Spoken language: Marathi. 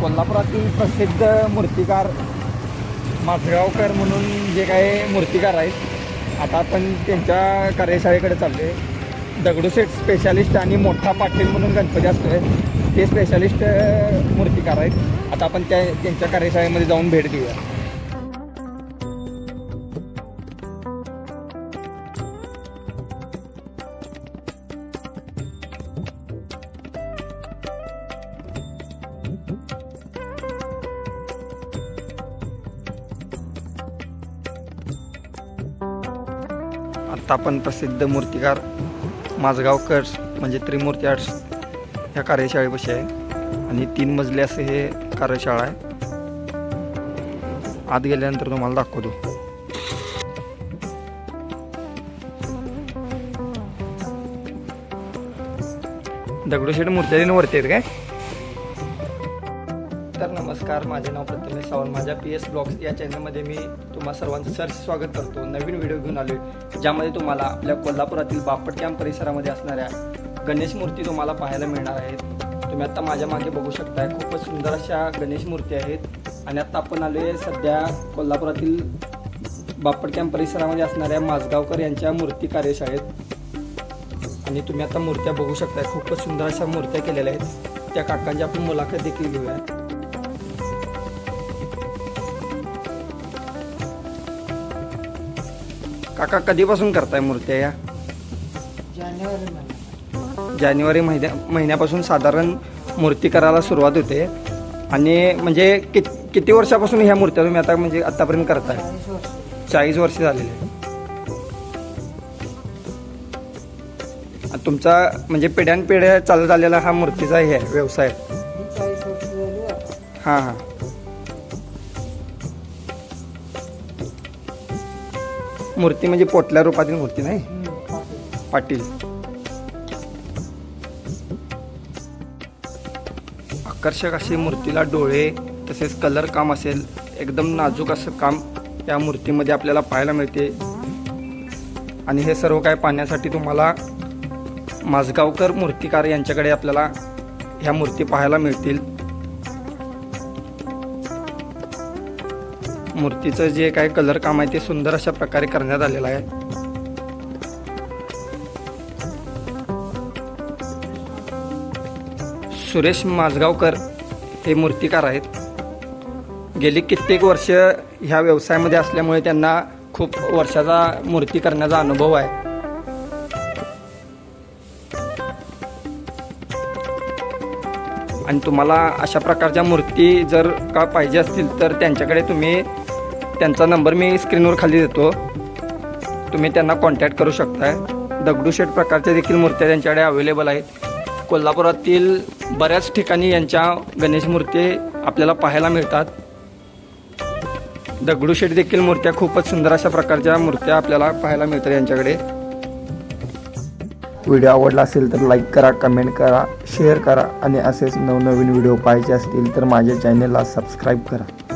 कोल्हापुरातील प्रसिद्ध मूर्तिकार माझगावकर म्हणून जे काही मूर्तिकार आहेत आता आपण त्यांच्या कार्यशाळेकडे चाललो आहे दगडूशेठ स्पेशालिस्ट आणि मोठा पाटील म्हणून गणपती असतो आहे ते स्पेशालिस्ट मूर्तिकार आहेत. आता आपण त्या त्यांच्या कार्यशाळेमध्ये जाऊन भेट देऊया आत्ता आपण प्रसिद्ध मूर्तिकार माझगावकर म्हणजे त्रिमूर्ती आर्ट्स ह्या कार्यशाळेपाशी आहे. आणि तीन मजले असे हे कार्यशाळा आहे. आत गेल्यानंतर तुम्हाला दाखवतो. दगडूशेठ मूर्त्या वरती आहेत काय? तर नमस्कार. माझे नाव प्रथमेश सावंत. माझ्या पी एस ब्लॉग्स या चॅनलमध्ये मी तुम्हा सर्वांचं सर स्वागत करतो. नवीन व्हिडिओ घेऊन आलो आहे ज्यामध्ये तुम्हाला आपल्या कोल्हापुरातील बापट कॅम्प परिसरामध्ये असणाऱ्या गणेश मूर्ती तुम्हाला पाहायला मिळणार आहेत. तुम्ही आत्ता माझ्या मागे बघू शकताय खूपच सुंदर अशा गणेश मूर्ती आहेत. आणि आत्ता आपण आलो आहे सध्या कोल्हापुरातील बापट कॅम्प परिसरामध्ये असणाऱ्या माझगावकर यांच्या मूर्ती कार्यशाळेत. आणि तुम्ही आता मूर्त्या बघू शकताय खूपच सुंदर अशा मूर्त्या केलेल्या आहेत. त्या काकांची आपण मुलाखत देखील घेऊया. काका कधीपासून करताय मूर्त्या या? जानेवारी जानेवारी महिन्या महिन्यापासून साधारण मूर्ती करायला सुरुवात होते. आणि म्हणजे कि किती वर्षापासून ह्या मूर्त्या तुम्ही आता म्हणजे आतापर्यंत करताय? चाळीस वर्ष झालेले. आहे. तुमचा म्हणजे पिढ्यानपिढ्या चालत आलेला हा मूर्तीचा हे आहे व्यवसाय ही हां. मूर्ती म्हणजे पोटल्या रूपातील मूर्ती नाही? पाटील. पाटील आकर्षक अशी मूर्तीला डोळे तसेच कलर काम असेल एकदम नाजूक असं काम या मूर्तीमध्ये आपल्याला पाहायला मिळते. आणि हे सर्व काय पाहण्यासाठी तुम्हाला माझगावकर मूर्तिकार यांच्याकडे आपल्याला ह्या मूर्ती पाहायला मिळतील. मूर्तीचं जे काय कलर काम आहे ते सुंदर अशा प्रकारे करण्यात आलेलं आहे. सुरेश माझगावकर हे मूर्तिकार आहेत. गेली कित्येक वर्ष ह्या व्यवसायामध्ये असल्यामुळे त्यांना खूप वर्षाचा मूर्ती करण्याचा अनुभव आहे. आणि तुम्हाला अशा प्रकारच्या मूर्ती जर का पाहिजे असतील तर त्यांच्याकडे तुम्ही त्यांचा नंबर मी स्क्रीनवर खाली देतो. तुम्ही त्यांना कॉन्टॅक्ट करू शकताय. दगडूशेठ प्रकारच्या देखील मूर्त्या त्यांच्याकडे अवेलेबल आहेत. कोल्हापुरातील बऱ्याच ठिकाणी यांच्या गणेश मूर्ती आपल्याला पाहायला मिळतात. दगडूशेठ देखील मूर्त्या खूपच सुंदर अशा प्रकारच्या मूर्त्या आपल्याला पाहायला मिळतात यांच्याकडे. व्हिडिओ आवडला असेल तर लाईक करा कमेंट करा शेअर करा आणि असेच नवनवीन व्हिडिओ पाहायचे असतील तर माझ्या चॅनेलला सबस्क्राईब करा.